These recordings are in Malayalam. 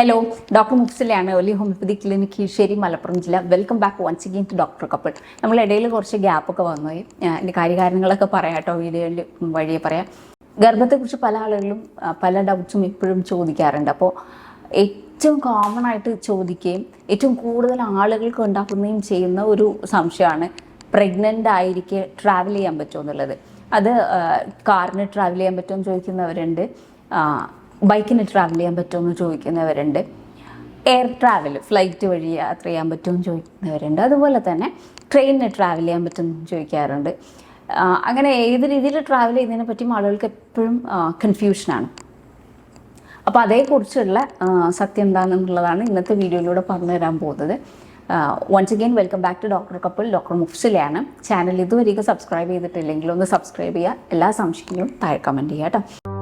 ഹലോ ഡോക്ടർ മുഫ്സിലാണ് ഒലി ഹോമിയോപ്പതി ക്ലിനിക് കീഴ്ശ്ശേരി മലപ്പുറം ജില്ല. Welcome back once again to doctor couple നമ്മൾ ഇടയിൽ കുറച്ച് ഗ്യാപ്പൊക്കെ വന്നുപോയി എന്റെ കാര്യകാരണങ്ങളൊക്കെ പറയാം കേട്ടോ വീഡിയോയിൽ വഴിയെ പറയാം. ഗർഭത്തെക്കുറിച്ച് പല ആളുകളും പല ഡൗട്ട്സും ഇപ്പോഴും ചോദിക്കാറുണ്ട്. അപ്പോൾ ഏറ്റവും കോമൺ ആയിട്ട് ചോദിക്കുകയും ഏറ്റവും കൂടുതൽ ആളുകൾക്ക് ഉണ്ടാക്കുകയും ചെയ്യുന്ന ഒരു സംശയമാണ് പ്രഗ്നന്റ് ആയിരിക്കെ ട്രാവൽ ചെയ്യാൻ പറ്റുമോ എന്നുള്ളത്. അത് കാറിന് ട്രാവൽ ചെയ്യാൻ പറ്റുമോ എന്ന് ചോദിക്കുന്നവരുണ്ട്. ബൈക്കിന് ട്രാവൽ ചെയ്യാൻ പറ്റുമോ എന്ന് ചോദിക്കുന്നവരുണ്ട്. എയർ ട്രാവൽ ഫ്ലൈറ്റ് വഴി യാത്ര ചെയ്യാൻ പറ്റുമെന്ന് ചോദിക്കുന്നവരുണ്ട്. അതുപോലെ തന്നെ ട്രെയിനിന് ട്രാവൽ ചെയ്യാൻ പറ്റുമെന്ന് ചോദിക്കാറുണ്ട്. അങ്ങനെ ഏത് രീതിയിൽ ട്രാവൽ ചെയ്യുന്നതിനെ പറ്റിയും ആളുകൾക്ക് എപ്പോഴും കൺഫ്യൂഷനാണ് അപ്പോൾ അതേക്കുറിച്ചുള്ള സത്യം എന്താണെന്നുള്ളതാണ് ഇന്നത്തെ വീഡിയോയിലൂടെ പറഞ്ഞു തരാൻ പോകുന്നത്. Once again welcome back to doctor couple doctor മുഫ്സിലയാണ് channel ഇതുവരെയൊക്കെ സബ്സ്ക്രൈബ് ചെയ്തിട്ടില്ലെങ്കിൽ ഒന്ന് സബ്സ്ക്രൈബ് ചെയ്യുക. എല്ലാ സംശയങ്ങളും താഴെ കമന്റ് ചെയ്യുക കേട്ടോ.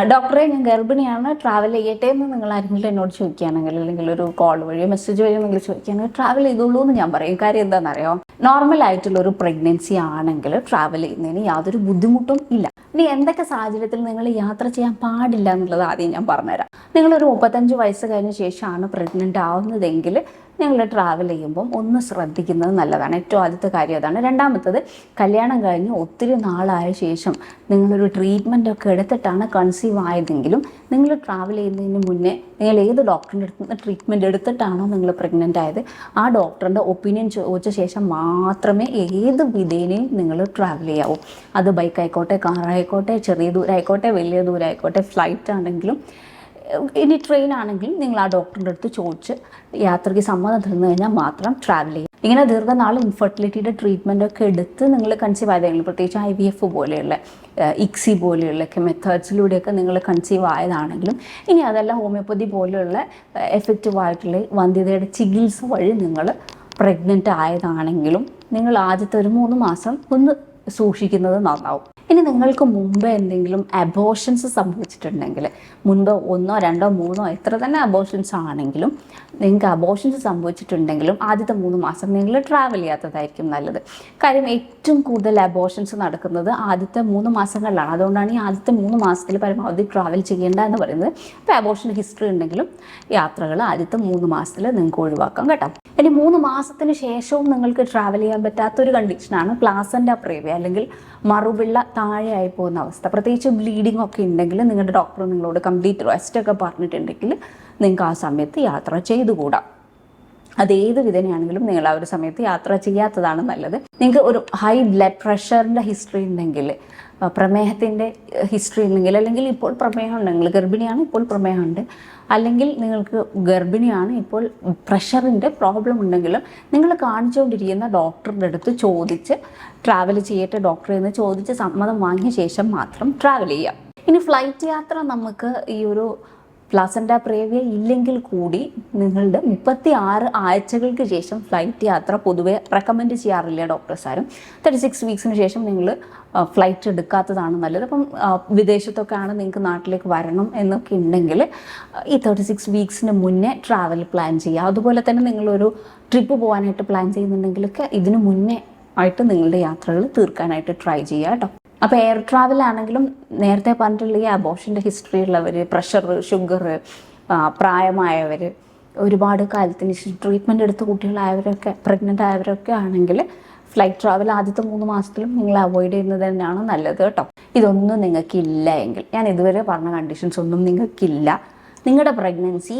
ഡോക്ടറെ ഞാൻ ഗർഭിണിയാണ് ട്രാവൽ ചെയ്യട്ടെ എന്ന് നിങ്ങൾ ആരെങ്കിലും എന്നോട് ചോദിക്കുകയാണെങ്കിൽ അല്ലെങ്കിൽ ഒരു കോൾ വഴിയോ മെസ്സേജ് വഴിയോ നിങ്ങൾ ചോദിക്കുകയാണെങ്കിൽ ട്രാവൽ ചെയ്തോളൂ എന്ന് ഞാൻ പറയും. കാര്യം എന്താണെന്നറിയോ? നോർമൽ ആയിട്ടുള്ള ഒരു പ്രഗ്നൻസി ആണെങ്കിൽ ട്രാവൽ ചെയ്യുന്നതിന് യാതൊരു ബുദ്ധിമുട്ടും ഇല്ല. ഇനി എന്തൊക്കെ സാഹചര്യത്തിൽ നിങ്ങൾ യാത്ര ചെയ്യാൻ പാടില്ല എന്നുള്ളത് ആദ്യം ഞാൻ പറഞ്ഞുതരാം. നിങ്ങളൊരു മുപ്പത്തഞ്ച് വയസ്സ് കഴിഞ്ഞ ശേഷമാണ് പ്രഗ്നന്റ് ആവുന്നതെങ്കിൽ നിങ്ങൾ ട്രാവൽ ചെയ്യുമ്പം ഒന്ന് ശ്രദ്ധിക്കുന്നത് നല്ലതാണ്. ഏറ്റവും ആദ്യത്തെ കാര്യം അതാണ്. രണ്ടാമത്തത് കല്യാണം കഴിഞ്ഞ് ഒത്തിരി നാളായ ശേഷം നിങ്ങളൊരു ട്രീറ്റ്മെന്റ് ഒക്കെ എടുത്തിട്ടാണ് കൺസീവ് ആയതെങ്കിലും നിങ്ങൾ ട്രാവൽ ചെയ്യുന്നതിന് മുന്നേ നിങ്ങൾ ഏത് ഡോക്ടറിന്റെ അടുത്ത് ട്രീറ്റ്മെന്റ് എടുത്തിട്ടാണോ നിങ്ങൾ പ്രഗ്നന്റ് ആയത്? ആ ഡോക്ടറിന്റെ ഒപ്പീനിയൻ ചോദിച്ച ശേഷം മാത്രമേ ഏത് വിധേനയും നിങ്ങൾ ട്രാവൽ ചെയ്യാവൂ. അത് ബൈക്ക് ആയിക്കോട്ടെ കാർ ആയിക്കോട്ടെ ചെറിയ ദൂരമായിക്കോട്ടെ വലിയ ദൂരമായിക്കോട്ടെ ഫ്ലൈറ്റ് ആണെങ്കിലും ഇനി ട്രെയിൻ ആണെങ്കിൽ നിങ്ങൾ ആ ഡോക്ടറിന്റെ അടുത്ത് ചോദിച്ച് യാത്രയ്ക്ക് സമ്മതം തന്നു കഴിഞ്ഞാൽ മാത്രം ട്രാവൽ ചെയ്യും. ഇങ്ങനെ ദീർഘനാൾ ഇൻഫെർട്ടിലിറ്റിയുടെ ട്രീറ്റ്മെന്റ് ഒക്കെ എടുത്ത് നിങ്ങൾ കൺസീവ് ആയതെങ്കിൽ പ്രത്യേകിച്ച് ഐ വി എഫ് പോലെയുള്ള ഇക്സി പോലെയുള്ള ഒക്കെ മെത്തേഡ്സിലൂടെയൊക്കെ നിങ്ങൾ കൺസീവ് ആയതാണെങ്കിലും ഇനി അതെല്ലാം ഹോമിയോപ്പതി പോലെയുള്ള എഫക്റ്റീവ് ആയിട്ടുള്ള വന്ധ്യതയുടെ ചികിത്സ വഴി നിങ്ങൾ പ്രഗ്നന്റ് ആയതാണെങ്കിലും നിങ്ങൾ ആദ്യത്തെ ഒരു മൂന്ന് മാസം ഒന്ന് സൂക്ഷിക്കുന്നത് നന്നാവും. ഇനി നിങ്ങൾക്ക് മുമ്പ് എന്തെങ്കിലും അബോഷൻസ് സംഭവിച്ചിട്ടുണ്ടെങ്കിൽ മുൻപ് ഒന്നോ രണ്ടോ മൂന്നോ എത്ര തന്നെ അബോഷൻസ് ആണെങ്കിലും നിങ്ങൾക്ക് അബോഷൻസ് സംഭവിച്ചിട്ടുണ്ടെങ്കിലും ആദ്യത്തെ മൂന്ന് മാസം നിങ്ങൾ ട്രാവൽ ചെയ്യാത്തതായിരിക്കും നല്ലത്. കാര്യം ഏറ്റവും കൂടുതൽ അബോഷൻസ് നടക്കുന്നത് ആദ്യത്തെ മൂന്ന് മാസങ്ങളിലാണ്. അതുകൊണ്ടാണ് ഈ ആദ്യത്തെ മൂന്ന് മാസത്തിൽ പരമാവധി ട്രാവൽ ചെയ്യേണ്ട എന്ന് പറയുന്നത്. ഇപ്പോൾ അബോഷൻ ഹിസ്റ്ററി ഉണ്ടെങ്കിലും യാത്രകൾ ആദ്യത്തെ മൂന്ന് മാസത്തിൽ നിങ്ങൾക്ക് ഒഴിവാക്കാം കേട്ടോ. ഇനി മൂന്ന് മാസത്തിന് ശേഷവും നിങ്ങൾക്ക് ട്രാവൽ ചെയ്യാൻ പറ്റാത്തൊരു കണ്ടീഷനാണ് പ്ലാസന്റ അപ്രേവ്യ അല്ലെങ്കിൽ മറുപിള്ള താഴെയായി പോകുന്ന അവസ്ഥ. പ്രത്യേകിച്ച് ബ്ലീഡിംഗ് ഒക്കെ ഉണ്ടെങ്കിൽ നിങ്ങളുടെ ഡോക്ടർ നിങ്ങളോട് കംപ്ലീറ്റ് റെസ്റ്റ് ഒക്കെ പറഞ്ഞിട്ടുണ്ടെങ്കിൽ നിങ്ങൾക്ക് ആ സമയത്ത് യാത്ര ചെയ്തുകൂടാം. അതേത് വിധനെയാണെങ്കിലും നിങ്ങൾ ആ ഒരു സമയത്ത് യാത്ര ചെയ്യാത്തതാണ് നല്ലത്. നിങ്ങൾക്ക് ഒരു ഹൈ ബ്ലഡ് പ്രഷറിന്റെ ഹിസ്റ്ററി ഉണ്ടെങ്കിൽ പ്രമേഹത്തിന്റെ ഹിസ്റ്ററി ഉണ്ടെങ്കിൽ അല്ലെങ്കിൽ ഇപ്പോൾ പ്രമേഹം ഉണ്ടെങ്കിൽ ഗർഭിണിയാണ് ഇപ്പോൾ പ്രമേഹമുണ്ട്. അല്ലെങ്കിൽ നിങ്ങൾക്ക് ഗർഭിണിയാണ് ഇപ്പോൾ പ്രഷറിന്റെ പ്രോബ്ലം ഉണ്ടെങ്കിലും നിങ്ങൾ കാണിച്ചുകൊണ്ടിരിക്കുന്ന ഡോക്ടറുടെ അടുത്ത് ചോദിച്ച് ട്രാവൽ ചെയ്യട്ടെ ഡോക്ടറെ നിന്ന് ചോദിച്ച് സമ്മതം വാങ്ങിയ ശേഷം മാത്രം ട്രാവൽ ചെയ്യാം. ഇനി ഫ്ലൈറ്റ് യാത്ര നമുക്ക് ഈ ഒരു പ്ലാസന്റ പ്രേവിയ ഇല്ലെങ്കിൽ കൂടി നിങ്ങളുടെ മുപ്പത്തി ആറ് ആഴ്ചകൾക്ക് ശേഷം ഫ്ലൈറ്റ് യാത്ര പൊതുവെ റെക്കമെൻഡ് ചെയ്യാറില്ല ഡോക്ടേഴ്സാരും തേർട്ടി സിക്സ് വീക്സിന് ശേഷം നിങ്ങൾ ഫ്ലൈറ്റ് എടുക്കാത്തതാണ് നല്ലത്. അപ്പം ആ, വിദേശത്തൊക്കെ ആണ് നിങ്ങൾക്ക് നാട്ടിലേക്ക് വരണം എന്നൊക്കെ ഉണ്ടെങ്കിൽ ഈ തേർട്ടി സിക്സ് വീക്സിന് മുന്നേ ട്രാവൽ പ്ലാൻ ചെയ്യുക. അതുപോലെ തന്നെ നിങ്ങളൊരു ട്രിപ്പ് പോകാനായിട്ട് പ്ലാൻ ചെയ്യുന്നുണ്ടെങ്കിലൊക്കെ ഇതിനു മുന്നേ ആയിട്ട് നിങ്ങളുടെ യാത്രകൾ തീർക്കാനായിട്ട് ട്രൈ ചെയ്യുക കേട്ടോ. അപ്പോൾ എയർ ട്രാവൽ ആണെങ്കിലും നേരത്തെ പറഞ്ഞിട്ടുള്ള ഈ അബോഷന്റെ ഹിസ്റ്ററി ഉള്ളവർ പ്രഷർ ഷുഗർ പ്രായമായവർ ഒരുപാട് കാലത്തിന് ശേഷം ട്രീറ്റ്മെന്റ് എടുത്ത കുട്ടികളായവരൊക്കെ പ്രഗ്നന്റ് ആയവരൊക്കെ ആണെങ്കിൽ ഫ്ലൈറ്റ് ട്രാവൽ ആദ്യത്തെ മൂന്ന് മാസത്തിലും നിങ്ങൾ അവോയ്ഡ് ചെയ്യുന്നത് തന്നെയാണ് നല്ലത് കേട്ടോ. ഇതൊന്നും നിങ്ങൾക്കില്ല എങ്കിൽ ഞാൻ ഇതുവരെ പറഞ്ഞ കണ്ടീഷൻസ് ഒന്നും നിങ്ങൾക്കില്ല നിങ്ങളുടെ പ്രഗ്നൻസി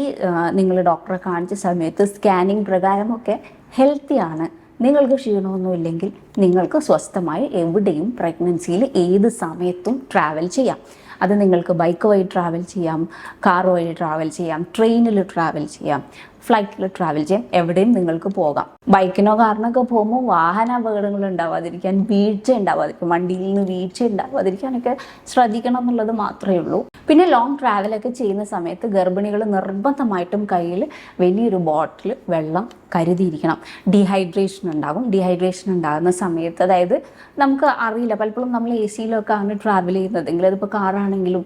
നിങ്ങൾ ഡോക്ടറെ കാണിച്ച സമയത്ത് സ്കാനിങ് പ്രകാരമൊക്കെ ഹെൽത്തിയാണ് നിങ്ങൾക്ക് ക്ഷീണമൊന്നുമില്ലെങ്കിൽ നിങ്ങൾക്ക് സ്വസ്ഥമായി എവിടെയും പ്രഗ്നൻസിയിൽ ഏത് സമയത്തും ട്രാവൽ ചെയ്യാം. അത് നിങ്ങൾക്ക് ബൈക്ക് വഴി ട്രാവൽ ചെയ്യാം കാർ വഴി ട്രാവൽ ചെയ്യാം ട്രെയിനിൽ ട്രാവൽ ചെയ്യാം. ഫ്ലൈറ്റിൽ ട്രാവൽ ചെയ്യാം എവിടെയും നിങ്ങൾക്ക് പോകാം. ബൈക്കിനോ കാറിനൊക്കെ പോകുമ്പോൾ വാഹന അപകടങ്ങൾ ഉണ്ടാവാതിരിക്കാൻ വീഴ്ച ഉണ്ടാവാതിരിക്കും. വണ്ടിയിൽ നിന്ന് വീഴ്ച ഉണ്ടാവാതിരിക്കാനൊക്കെ ശ്രദ്ധിക്കണം എന്നുള്ളത് മാത്രമേ ഉള്ളൂ. പിന്നെ ലോങ് ട്രാവലൊക്കെ ചെയ്യുന്ന സമയത്ത് ഗർഭിണികൾ നിർബന്ധമായിട്ടും കയ്യിൽ വലിയൊരു ബോട്ടിൽ വെള്ളം കരുതിയിരിക്കണം. ഡീഹൈഡ്രേഷൻ ഉണ്ടാകും. ഡീഹൈഡ്രേഷൻ ഉണ്ടാകുന്ന സമയത്ത് അതായത് നമുക്ക് അറിയില്ല. പലപ്പോഴും നമ്മൾ എ സിയിലൊക്കെ ആണ് ട്രാവൽ ചെയ്യുന്നതെങ്കിൽ അതിപ്പോൾ കാറാണെങ്കിലും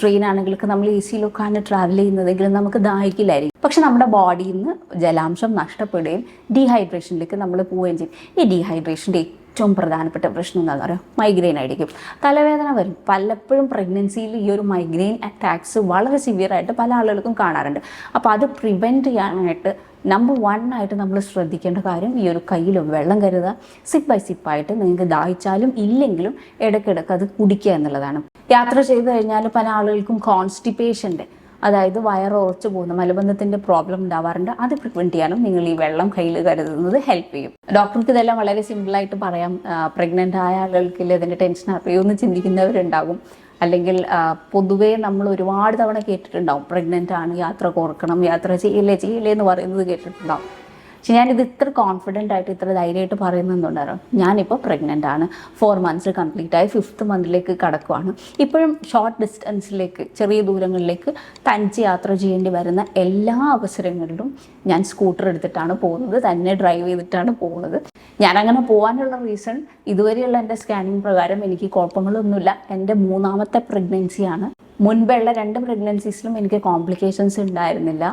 ട്രെയിൻ ആണെങ്കിലും നമ്മൾ എ സിയിലൊക്കെ ആണ് ട്രാവൽ ചെയ്യുന്നതെങ്കിൽ നമുക്ക് ദാഹിക്കില്ലായിരിക്കും. പക്ഷെ നമ്മുടെ ബോഡിയിൽ നിന്ന് ജലാംശം നഷ്ടപ്പെടുകയും ഡീഹൈഡ്രേഷനിലേക്ക് നമ്മൾ പോവുകയും ചെയ്യും. ഈ ഡീഹൈഡ്രേഷന്റെ ഏറ്റവും പ്രധാനപ്പെട്ട പ്രശ്നം എന്താണെന്ന് പറയുക മൈഗ്രെയിൻ ആയിരിക്കും. തലവേദന വരും. പലപ്പോഴും പ്രഗ്നൻസിയിൽ ഈ ഒരു മൈഗ്രെയിൻ അറ്റാക്സ് വളരെ സിവിയറായിട്ട് പല ആളുകൾക്കും കാണാറുണ്ട്. അപ്പോൾ അത് പ്രിവെന്റ് ചെയ്യാനായിട്ട് നമ്പർ വൺ ആയിട്ട് നമ്മൾ ശ്രദ്ധിക്കേണ്ട കാര്യം ഈ ഒരു കയ്യിൽ വെള്ളം കരുതുക. സിപ്പ് ബൈ സിപ്പായിട്ട് നിങ്ങൾക്ക് ദാഹിച്ചാലും ഇല്ലെങ്കിലും ഇടയ്ക്കിടയ്ക്ക് അത് കുടിക്കുക എന്നുള്ളതാണ്. യാത്ര ചെയ്തു കഴിഞ്ഞാൽ പല ആളുകൾക്കും കോൺസ്റ്റിപ്പേഷന്റെ അതായത് വയർ ഉറച്ചു പോകുന്ന മലബന്ധത്തിന്റെ പ്രോബ്ലം ഉണ്ടാവാറുണ്ട്. അത് പ്രിവെന്റ് ചെയ്യാനും നിങ്ങൾ ഈ വെള്ളം കയ്യിൽ കരുതുന്നത് ഹെൽപ്പ് ചെയ്യും. ഡോക്ടർക്ക് ഇതെല്ലാം വളരെ സിമ്പിളായിട്ട് പറയാം. പ്രഗ്നന്റ് ആയ ആളുകൾക്ക് ഇതിന്റെ ടെൻഷൻ അറിയുമെന്ന് ചിന്തിക്കുന്നവരുണ്ടാകും. അല്ലെങ്കിൽ പൊതുവേ നമ്മൾ ഒരുപാട് തവണ കേട്ടിട്ടുണ്ടാവും. പ്രഗ്നന്റ് ആണ് യാത്ര കുറക്കണം യാത്ര ചെയ്യില്ലേ ചെയ്യില്ലേ എന്ന് പറയുന്നത് കേട്ടിട്ടുണ്ടാവും. പക്ഷെ ഞാനിത് ഇത്ര കോൺഫിഡന്റ് ആയിട്ട് ഇത്ര ധൈര്യമായിട്ട് പറയുന്നുണ്ടായിരുന്നു ഞാനിപ്പോൾ പ്രഗ്നന്റ് ആണ്. ഫോർ മന്ത്സ് കംപ്ലീറ്റ് ആയി. ഫിഫ്ത്ത് മന്തിലേക്ക് കടക്കുവാണ്. ഇപ്പോഴും ഷോർട്ട് ഡിസ്റ്റൻസിലേക്ക് ചെറിയ ദൂരങ്ങളിലേക്ക് തനിച്ച് യാത്ര ചെയ്യേണ്ടി വരുന്ന എല്ലാ അവസരങ്ങളിലും ഞാൻ സ്കൂട്ടർ എടുത്തിട്ടാണ് പോകുന്നത്. തന്നെ ഡ്രൈവ് ചെയ്തിട്ടാണ് പോകുന്നത്. ഞാനങ്ങനെ പോകാനുള്ള റീസൺ ഇതുവരെയുള്ള എന്റെ സ്കാനിങ് പ്രകാരം എനിക്ക് കുഴപ്പങ്ങളൊന്നുമില്ല. എന്റെ മൂന്നാമത്തെ പ്രഗ്നൻസിയാണ് മുൻപുള്ള രണ്ട് പ്രഗ്നൻസീസിലും എനിക്ക് കോംപ്ലിക്കേഷൻസ് ഉണ്ടായിരുന്നില്ല.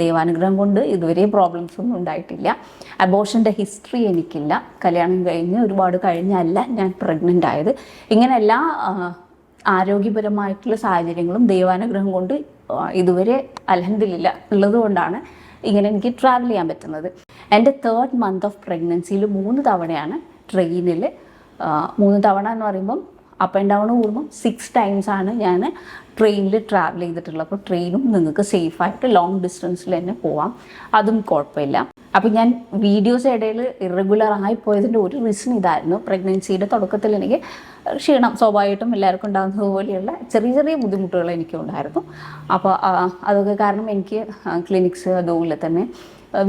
ദൈവാനുഗ്രഹം കൊണ്ട് ഇതുവരെ പ്രോബ്ലംസ് ഒന്നും ഉണ്ടായിട്ടില്ല. അബോഷന്റെ ഹിസ്റ്ററി എനിക്കില്ല. കല്യാണം കഴിഞ്ഞ് ഒരുപാട് കഴിഞ്ഞല്ല ഞാൻ പ്രഗ്നന്റ് ആയത്. ഇങ്ങനെ എല്ലാ ആരോഗ്യപരമായിട്ടുള്ള സാഹചര്യങ്ങളും ദൈവാനുഗ്രഹം കൊണ്ട് ഇതുവരെ അലഹദില്ല ഉള്ളതുകൊണ്ടാണ് ഇങ്ങനെ എനിക്ക് ട്രാവൽ ചെയ്യാൻ പറ്റുന്നത്. എന്റെ തേർഡ് മന്ത് ഓഫ് പ്രഗ്നൻസിയിൽ മൂന്ന് തവണയാണ് ട്രെയിനിൽ മൂന്ന് തവണ എന്ന് പറയുമ്പം അപ്പ് ആൻഡ് ഡൗൺ കൂടുമ്പോൾ സിക്സ് ടൈംസ് ആണ് ഞാൻ ട്രെയിനിൽ ട്രാവൽ ചെയ്തിട്ടുള്ളത്. അപ്പോൾ ട്രെയിനും നിങ്ങൾക്ക് സേഫായിട്ട് ലോങ് ഡിസ്റ്റൻസിൽ തന്നെ പോവാം. അതും കുഴപ്പമില്ല. അപ്പോൾ ഞാൻ വീഡിയോസ് ഇടയിൽ ഇറഗുലർ ആയി പോയതിന്റെ ഒരു റീസൺ ഇതായിരുന്നു. പ്രഗ്നൻസിയുടെ തുടക്കത്തിൽ എനിക്ക് ക്ഷീണം സ്വാഭാവികമായിട്ടും എല്ലാവർക്കും ഉണ്ടാകുന്നത് പോലെയുള്ള ചെറിയ ചെറിയ ബുദ്ധിമുട്ടുകൾ എനിക്കുണ്ടായിരുന്നു. അപ്പോൾ അതൊക്കെ കാരണം എനിക്ക് ക്ലിനിക്സ് അതുപോലെ തന്നെ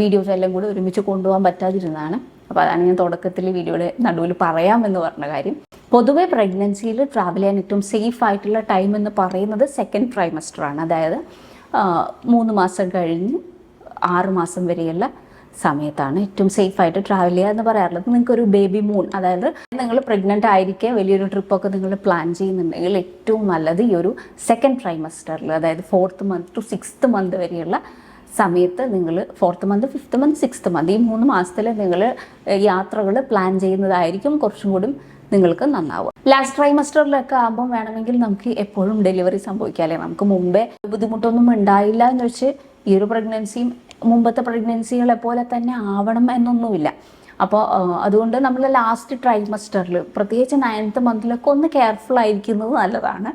വീഡിയോസ് എല്ലാം കൂടി ഒരുമിച്ച് കൊണ്ടുപോകാൻ പറ്റാതിരുന്നതാണ്. അപ്പോൾ അതാണ് ഞാൻ തുടക്കത്തിൽ വീഡിയോയുടെ നടുവിൽ പറയാമെന്ന് പറഞ്ഞ കാര്യം. പൊതുവെ പ്രഗ്നൻസിയിൽ ട്രാവൽ ചെയ്യാൻ ഏറ്റവും സേഫ് ആയിട്ടുള്ള ടൈം എന്ന് പറയുന്നത് സെക്കൻഡ് ട്രൈമസ്റ്റർ ആണ്. അതായത് മൂന്ന് മാസം കഴിഞ്ഞ് ആറ് മാസം വരെയുള്ള സമയത്താണ് ഏറ്റവും സേഫ് ആയിട്ട് ട്രാവൽ ചെയ്യുക എന്ന് പറയാറുള്ളത്. നിങ്ങൾക്കൊരു ബേബി മൂൺ അതായത് നിങ്ങൾ പ്രഗ്നന്റ് ആയിരിക്കുക വലിയൊരു ട്രിപ്പൊക്കെ നിങ്ങൾ പ്ലാൻ ചെയ്യുന്നുണ്ടെങ്കിൽ ഏറ്റവും നല്ലത് ഈ ഒരു സെക്കൻഡ് ട്രൈമസ്റ്ററിൽ അതായത് fourth month to sixth month വരെയുള്ള സമയത്ത് നിങ്ങൾ fourth month fifth month sixth month ഈ മൂന്ന് മാസത്തിൽ നിങ്ങൾ യാത്രകൾ പ്ലാൻ ചെയ്യുന്നതായിരിക്കും. കുറച്ചും കൂടി നിങ്ങൾക്ക് നന്നാവും ലാസ്റ്റ് ട്രൈമസ്റ്ററിലൊക്കെ ആകുമ്പോൾ വേണമെങ്കിൽ നമുക്ക് എപ്പോഴും ഡെലിവറി സംഭവിക്കാല്ലേ നമുക്ക് മുമ്പേ ബുദ്ധിമുട്ടൊന്നും ഉണ്ടായില്ല എന്ന് വെച്ച് ഈ ഒരു പ്രഗ്നൻസിയും മുമ്പത്തെ പ്രഗ്നൻസികളെ പോലെ തന്നെ ആവണം എന്നൊന്നുമില്ല. അപ്പോൾ അതുകൊണ്ട് നമ്മൾ ലാസ്റ്റ് ട്രൈമസ്റ്ററിൽ പ്രത്യേകിച്ച് നയൻത്ത് മന്തിലൊക്കെ ഒന്ന് കെയർഫുൾ ആയിരിക്കുന്നത് നല്ലതാണ്.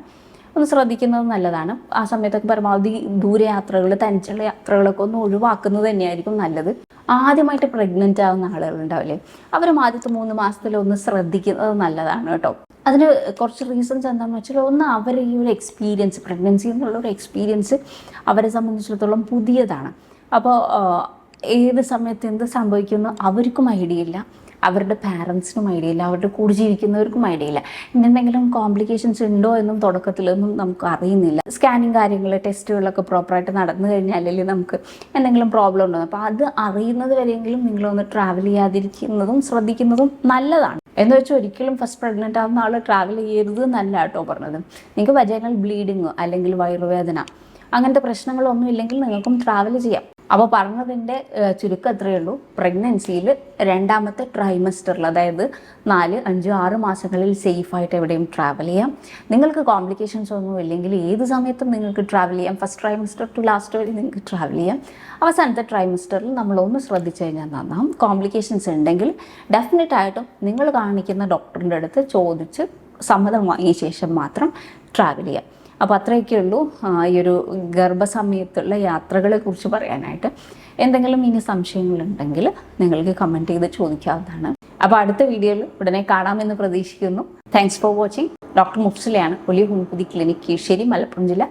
ഒന്ന് ശ്രദ്ധിക്കുന്നത് നല്ലതാണ്. ആ സമയത്തൊക്കെ പരമാവധി ദൂരയാത്രകൾ തനിച്ചുള്ള യാത്രകളൊക്കെ ഒന്ന് ഒഴിവാക്കുന്നത് തന്നെയായിരിക്കും നല്ലത്. ആദ്യമായിട്ട് പ്രഗ്നന്റ് ആവുന്ന ആളുകളുണ്ടാവില്ലേ അവരും ആദ്യത്തെ മൂന്ന് മാസത്തിൽ ഒന്ന് ശ്രദ്ധിക്കുന്നത് നല്ലതാണ് കേട്ടോ. അതിന് കുറച്ച് റീസൺസ് എന്താണെന്ന് വെച്ചാൽ ഒന്ന് അവർ ഈ ഒരു എക്സ്പീരിയൻസ് പ്രഗ്നൻസി എന്നുള്ള ഒരു എക്സ്പീരിയൻസ് അവരെ സംബന്ധിച്ചിടത്തോളം പുതിയതാണ്. അപ്പോൾ ഏത് സമയത്ത് എന്ത് സംഭവിക്കുന്നു അവർക്കും ഐഡിയ ഇല്ല. അവരുടെ പാരൻസിനും ഐഡിയ ഇല്ല അവരുടെ കൂടെ ജീവിക്കുന്നവർക്കും ഐഡിയ ഇല്ല. എന്തെങ്കിലും കോംപ്ലിക്കേഷൻസ് ഉണ്ടോ എന്നും തുടക്കത്തിലൊന്നും നമുക്ക് അറിയുന്നില്ല. സ്കാനിങ് കാര്യങ്ങൾ ടെസ്റ്റുകളൊക്കെ പ്രോപ്പറായിട്ട് നടന്നു കഴിഞ്ഞാലല്ലേ നമുക്ക് എന്തെങ്കിലും പ്രോബ്ലം ഉണ്ടോ? അപ്പോൾ അത് അറിയുന്നത് വരെയെങ്കിലും നിങ്ങളൊന്ന് ട്രാവൽ ചെയ്യാതിരിക്കുന്നതും ശ്രദ്ധിക്കുന്നതും നല്ലതാണ്. എന്ന് വെച്ചാൽ ഒരിക്കലും ഫസ്റ്റ് പ്രഗ്നന്റ് ആവുന്ന ആൾ ട്രാവൽ ചെയ്യരുത് എന്നല്ല കേട്ടോ പറഞ്ഞത്. നിങ്ങൾക്ക് വജൈനൽ ബ്ലീഡിങ് അല്ലെങ്കിൽ വയറുവേദന അങ്ങനത്തെ പ്രശ്നങ്ങളൊന്നും ഇല്ലെങ്കിൽ നിങ്ങൾക്കും ട്രാവൽ ചെയ്യാം. അപ്പോൾ പറഞ്ഞതിന്റെ ചുരുക്കം അത്രയേ ഉള്ളൂ. പ്രഗ്നൻസിയിൽ രണ്ടാമത്തെ ട്രൈമസ്റ്ററിൽ അതായത് നാല് അഞ്ച് ആറ് മാസങ്ങളിൽ സേഫായിട്ട് എവിടെയും ട്രാവൽ ചെയ്യാം. നിങ്ങൾക്ക് കോംപ്ലിക്കേഷൻസ് ഒന്നും ഇല്ലെങ്കിൽ ഏത് സമയത്തും നിങ്ങൾക്ക് ട്രാവൽ ചെയ്യാം. ഫസ്റ്റ് ട്രൈമസ്റ്റർ ടു ലാസ്റ്റ് വരെ നിങ്ങൾക്ക് ട്രാവൽ ചെയ്യാം. അവസാനത്തെ ട്രൈമസ്റ്ററിൽ നമ്മളൊന്ന് ശ്രദ്ധിച്ചു കഴിഞ്ഞാൽ നന്നാവും. കോംപ്ലിക്കേഷൻസ് ഉണ്ടെങ്കിൽ ഡെഫിനറ്റ് ആയിട്ടും നിങ്ങൾ കാണിക്കുന്ന ഡോക്ടറിന്റെ അടുത്ത് ചോദിച്ച് സമ്മതം വാങ്ങിയ ശേഷം മാത്രം ട്രാവൽ ചെയ്യാം. അപ്പോൾ അത്രയൊക്കെ ഉള്ളൂ ഈ ഒരു ഗർഭസമയത്തുള്ള യാത്രകളെ കുറിച്ച് പറയാനായിട്ട്. എന്തെങ്കിലും ഇനി സംശയങ്ങളുണ്ടെങ്കിൽ നിങ്ങൾക്ക് കമന്റ് ചെയ്ത് ചോദിക്കാവുന്നതാണ്. അപ്പോൾ അടുത്ത വീഡിയോയിൽ ഉടനെ കാണാമെന്ന് പ്രതീക്ഷിക്കുന്നു. താങ്ക്സ് ഫോർ വാച്ചിങ് ഡോക്ടർ മുഫ്സിലയാണ് ഒലി ഹോമിയോപ്പതി ക്ലിനിക് കീഴ്ശ്ശേരി മലപ്പുറം ജില്ല.